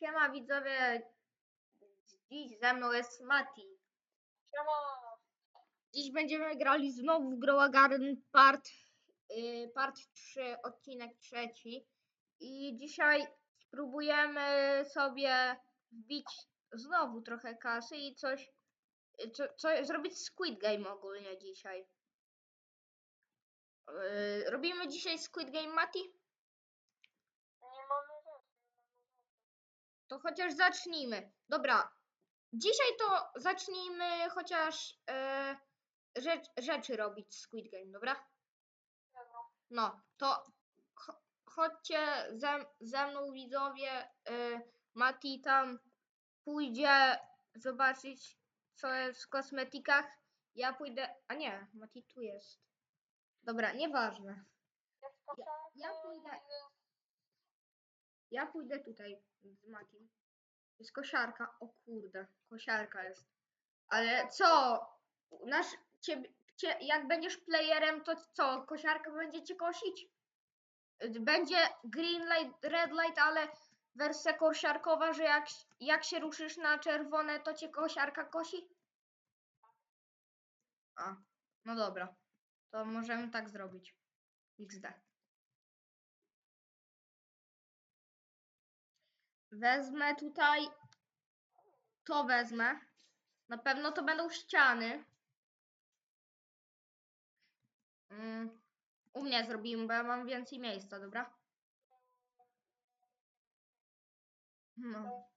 Siema widzowie, dziś ze mną jest Mati. Siema! Dziś będziemy grali znowu w Grow a Garden part, yy, part 3, odcinek trzeci. I dzisiaj spróbujemy sobie wbić znowu trochę kasy i coś, yy, co, co, zrobić Squid Game ogólnie dzisiaj. Yy, robimy dzisiaj Squid Game, Mati? Nie mamy rzeczy. To chociaż zacznijmy. Dobra. Dzisiaj to zacznijmy chociaż e, rzecz, rzeczy robić Squid Game, dobra? Dobra. No, to cho- chodźcie ze, ze mną widzowie. E, Mati tam pójdzie zobaczyć co jest w kosmetykach. Ja pójdę. A nie, Mati tu jest. Dobra, nieważne. Koszarka, ja pójdę. Ja pójdę tutaj z Matim. Jest kosiarka. O kurde, kosiarka jest. Ale co? Nasz, ciebie, cie, jak będziesz playerem, to co? Kosiarka będzie cię kosić? Będzie green light, red light, ale wersja kosiarkowa, że jak, jak się ruszysz na czerwone, to cię kosiarka kosi? A, no dobra. To możemy tak zrobić. XD. Wezmę tutaj. To wezmę. Na pewno to będą ściany. Mm, u mnie zrobimy, bo ja mam więcej miejsca, dobra? No.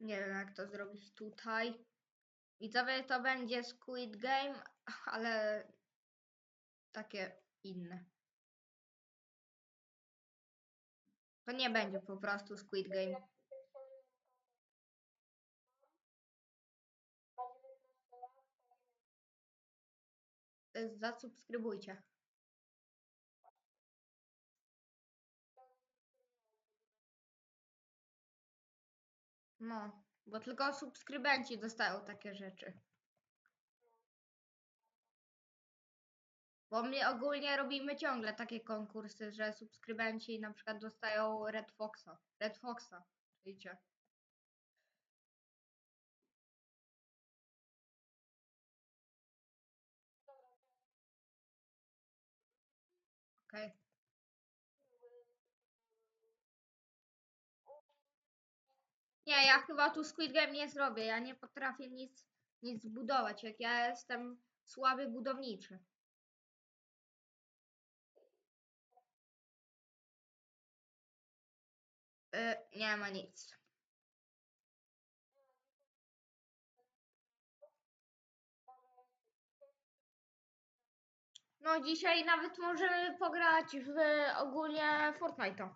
Nie wiem, jak to zrobić tutaj. Widzowie, to będzie Squid Game, ale takie inne. To nie będzie po prostu Squid Game. Zasubskrybujcie. No, bo tylko subskrybenci dostają takie rzeczy. Bo my ogólnie robimy ciągle takie konkursy, że subskrybenci na przykład dostają Red Foxa. Red Foxa, wiecie. Okej. Nie, ja chyba tu Squid Game nie zrobię. Ja nie potrafię nic, nic zbudować, jak ja jestem słaby budowniczy. Y, nie ma nic. No dzisiaj nawet możemy pograć w ogólnie Fortnite'a.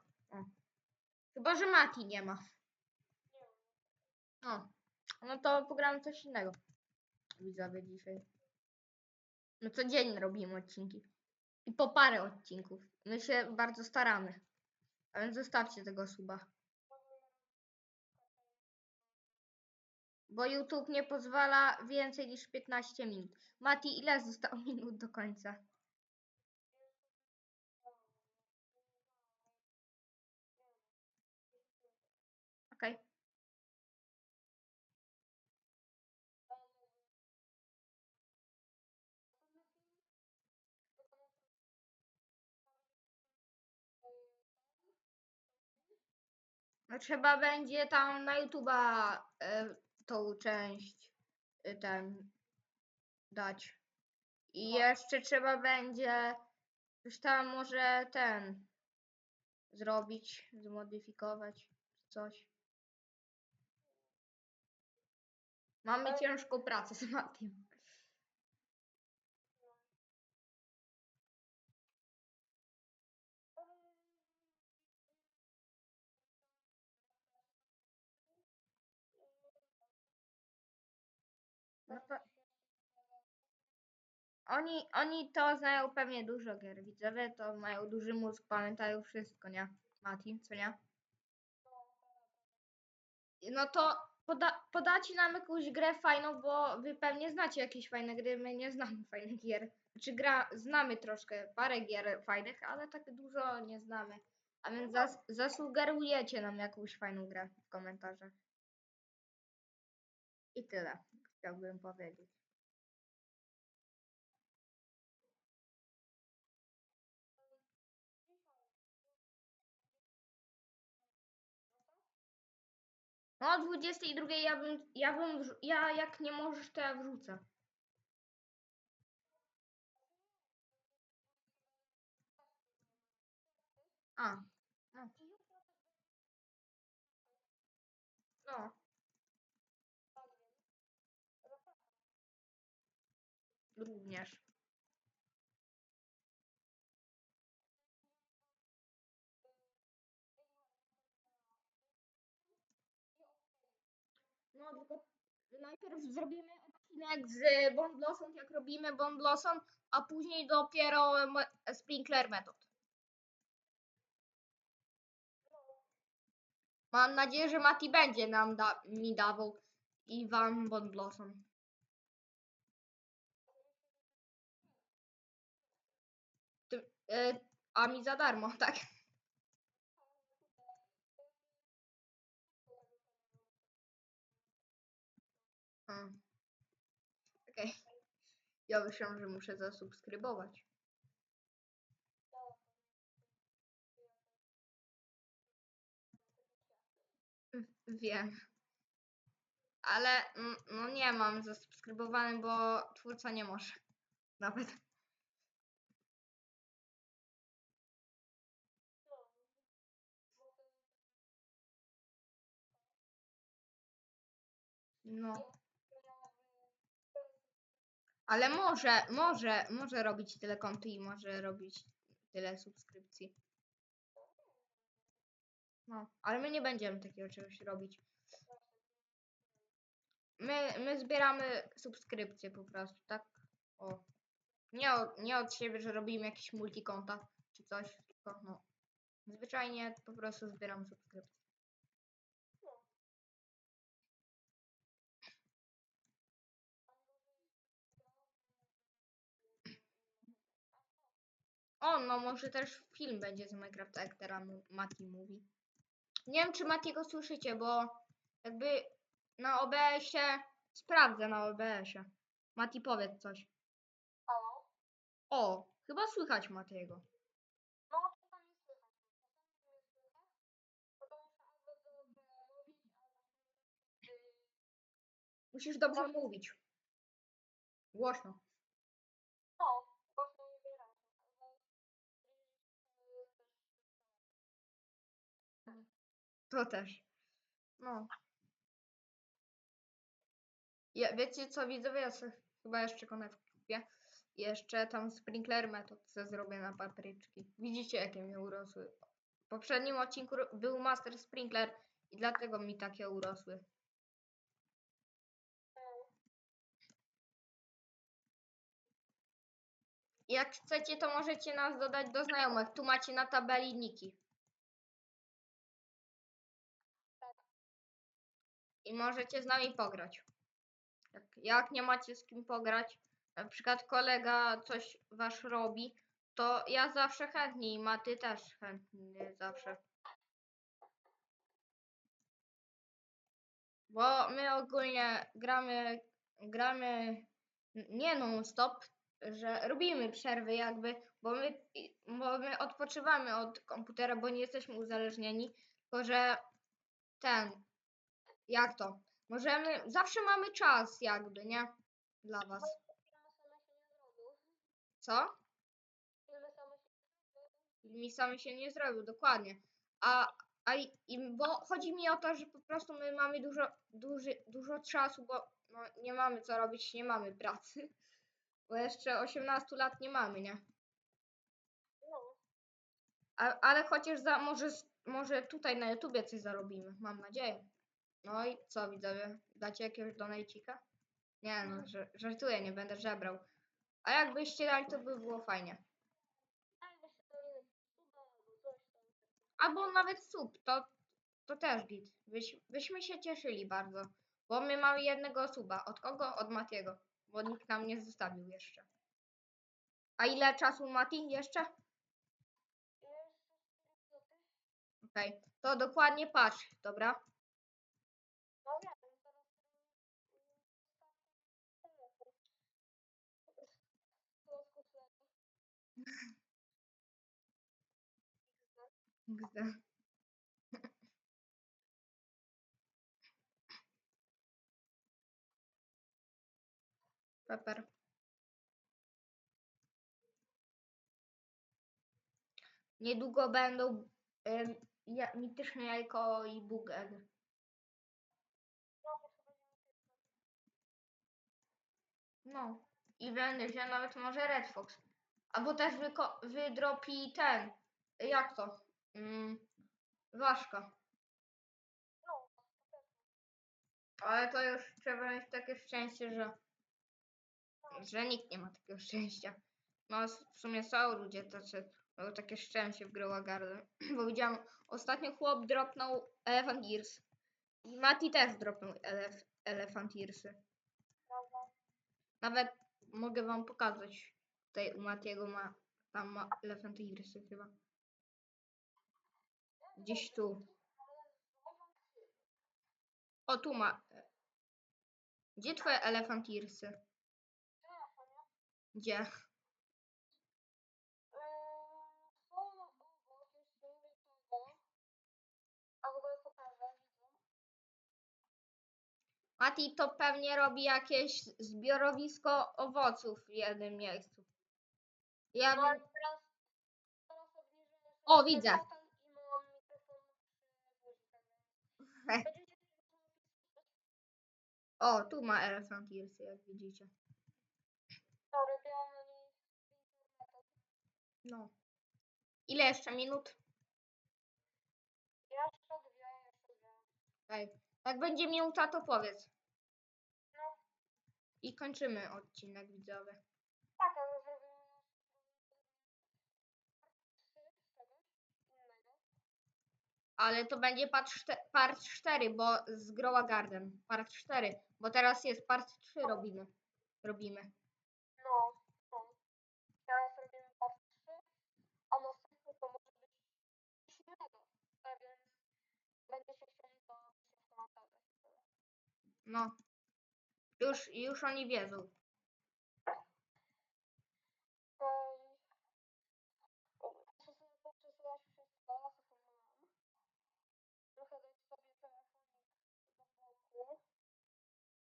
Chyba, że Mati nie ma. O. No to pogramy coś innego. Widzowie dzisiaj. No codziennie robimy odcinki. I po parę odcinków. My się bardzo staramy. A więc zostawcie tego suba. Bo YouTube nie pozwala więcej niż 15 minut. Mati, ile zostało minut do końca? Okej. No trzeba będzie tam na YouTube'a e, tą część e, ten dać. I jeszcze trzeba będzie coś tam może ten zrobić, zmodyfikować coś. Mamy ciężką pracę z Matiem. No to oni, oni to znają pewnie dużo gier. Widzowie to mają duży mózg, pamiętają wszystko, nie? Mati, co nie? No to poda, podacie nam jakąś grę fajną, bo wy pewnie znacie jakieś fajne gry, my nie znamy fajnych gier. Czy gra, znamy troszkę, parę gier fajnych, ale tak dużo nie znamy. A więc zas, zasugerujecie nam jakąś fajną grę w komentarzach. I tyle chciałbym powiedzieć. No o 22 ja bym, ja bym, ja jak nie możesz, to ja wrzucę. A, no. No. Również. No tylko najpierw zrobimy odcinek z Bond Blossom, jak robimy Bond Blossom, a później dopiero Sprinkler Method. Mam nadzieję, że Mati będzie nam da mi dawał i wam Bond Blossom. A mi za darmo, tak? A. Okej. Ja myślałam, że muszę zasubskrybować. Wiem. Ale mm, no nie mam zasubskrybowany, bo twórca nie może. Nawet. No. Ale może, może, może robić tyle kont i może robić tyle subskrypcji. No, ale my nie będziemy takiego czegoś robić. My, my zbieramy subskrypcje po prostu, tak? O. Nie, od- nie od siebie, że robimy jakieś multikonta czy coś, tylko no. Zwyczajnie po prostu zbieram subskrypcje. O, no może też film będzie z Minecrafta, jak teraz Mati mówi. Nie wiem, czy Mati go słyszycie, bo jakby na OBS-ie sprawdzę na OBS-ie. Mati, powiedz coś. Halo? O, chyba słychać Matiego. No, tam jest słychać. Yy, Musisz dobrze mówić. Głośno. To też. No. Ja, wiecie co, widzowie, ja sobie chyba jeszcze konewkę kupię. Jeszcze tam sprinkler metod co zrobię na papryczki. Widzicie, jakie mi urosły. W poprzednim odcinku był master sprinkler i dlatego mi takie urosły. Jak chcecie, to możecie nas dodać do znajomych. Tu macie na tabeli niki. I możecie z nami pograć. Jak, jak nie macie z kim pograć, na przykład kolega coś wasz robi, to ja zawsze chętnie i Maty też chętnie zawsze. Bo my ogólnie gramy, gramy nie non stop, że robimy przerwy jakby, bo my, bo my odpoczywamy od komputera, bo nie jesteśmy uzależnieni, tylko że ten, jak to, możemy, zawsze mamy czas jakby, nie? Dla was. Co? Filmy same się nie zrobią. mi sami się nie zrobił, dokładnie. A, a i, i bo chodzi mi o to, że po prostu my mamy dużo, duży, dużo czasu, bo no, nie mamy co robić, nie mamy pracy. Bo jeszcze 18 lat nie mamy, nie? No, A, ale chociaż za, może, może tutaj na YouTubie coś zarobimy, mam nadzieję. No i co widzowie, dacie jakiegoś donajcika? Nie no, że, żartuję, nie będę żebrał. A jakbyście dali, to by było fajnie. albo nawet sub, to, to też git. Byś, byśmy się cieszyli bardzo. Bo my mamy jednego suba. Od kogo? Od Matiego. Bo nikt nam nie zostawił jeszcze. A ile czasu Mati jeszcze? Jeszcze 4 minuty. Okej. To dokładnie patrz, dobra? XD. Pepper. Niedługo będą ja, mityczne jajko i bug egg. No, to chyba nie ma No. I będzie nawet może Red Fox. Albo też wyko- wydropi ten. Jak to? Mm, ważka. No. Ale to już trzeba mieć takie szczęście, że, że nikt nie ma takiego szczęścia. No w sumie są ludzie tacy, mają takie szczęście w Garden. Bo widziałam, ostatnio chłop dropnął Elephant Ears. I Mati też dropnął elef, Elephant Earsy. Nawet mogę wam pokazać. Tutaj u Matiego ma, tam ma Elephant Earsy chyba. Gdzieś tu. O, tu ma. Gdzie twoje Elephant Earsy? Gdzie? Yy, są na obok, jeszcze nie wiem czego. A w ogóle pokażę, widzę. Mati to pewnie robi jakieś zbiorowisko owoców w jednym miejscu. Ja No bym... ale teraz, teraz obniżyłem sobie O, widzę. i mam mikrofon przy będziecie. O, tu ma Elephant Earsy, jak widzicie. To. No. Ile jeszcze minut? Jeszcze dwie, jeszcze dwie. Ej, jak będzie minuta, to powiedz. No. I kończymy odcinek widzowy. Tak, ale zrobimy. Ale to będzie part, czte- part 4, bo z Growa Garden. Part 4, bo teraz jest part 3 robimy. Robimy. No. Teraz robimy part 3, a następny to może być coś innego. Tak więc będziecie chcieli to piszcie w komentarzach. No. Już, już oni wiedzą.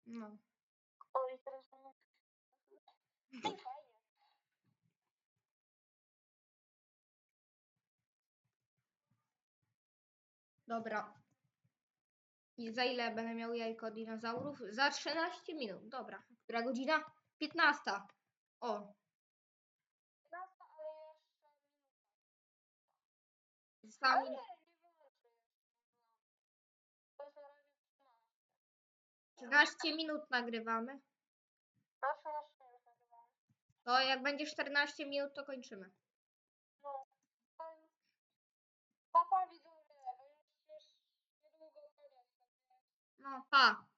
No. O, i teraz fajnie. Dobra. I za ile będę miał jajko dinozaurów? Za 13 minut. Dobra. Która godzina? 15. O, 15, ale jeszcze została Ale mi... razie 13. 13 minut nagrywamy. Na 13 już nagrywamy. To jak będzie 14 minut, to kończymy. Papa widzowie,